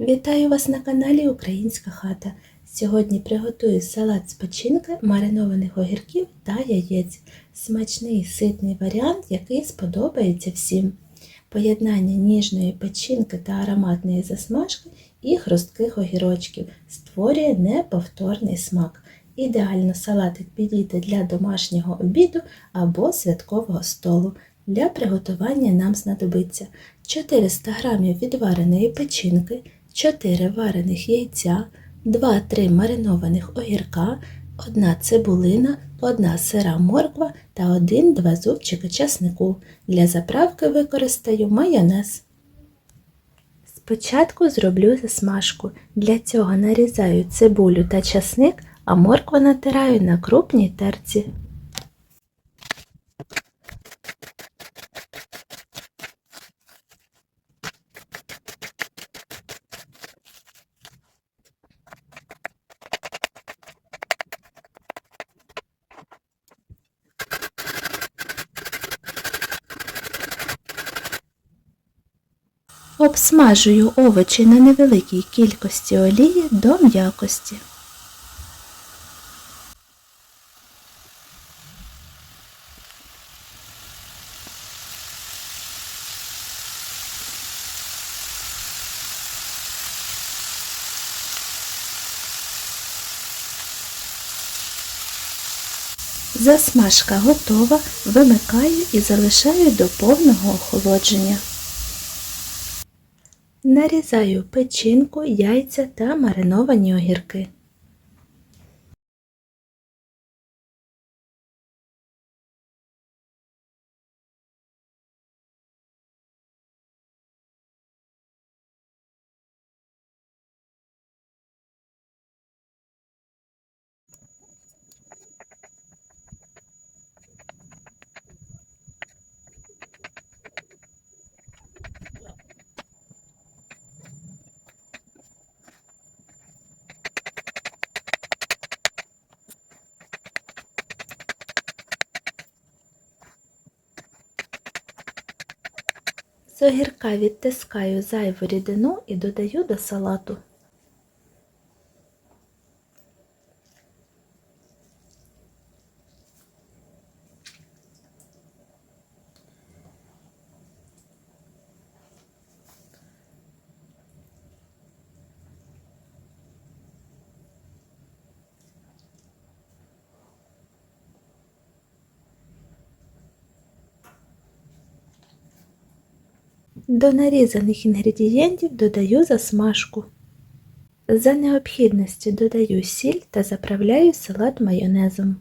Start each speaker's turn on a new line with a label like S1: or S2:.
S1: Вітаю вас на каналі Українська хата. Сьогодні приготую салат з печінки, маринованих огірків та яєць. Смачний ситний варіант, який сподобається всім. Поєднання ніжної печінки та ароматної засмажки і хрустких огірочків створює неповторний смак. Ідеально салатик підійде для домашнього обіду або святкового столу. Для приготування нам знадобиться 400 г відвареної печінки, 4 варених яйця, 2-3 маринованих огірка, 1 цибулина, 1 сира морква та 1-2 зубчики часнику. Для заправки використаю майонез. Спочатку зроблю засмажку. Для цього нарізаю цибулю та часник, а моркву натираю на крупній терці. Обсмажую овочі на невеликій кількості олії до м'якості. Засмажка готова, вимикаю і залишаю до повного охолодження. Нарізаю печінку, яйця та мариновані огірки. З огірка відтискаю зайву рідину і додаю до салату. До нарізаних інгредієнтів додаю засмажку. За необхідності додаю сіль та заправляю салат майонезом.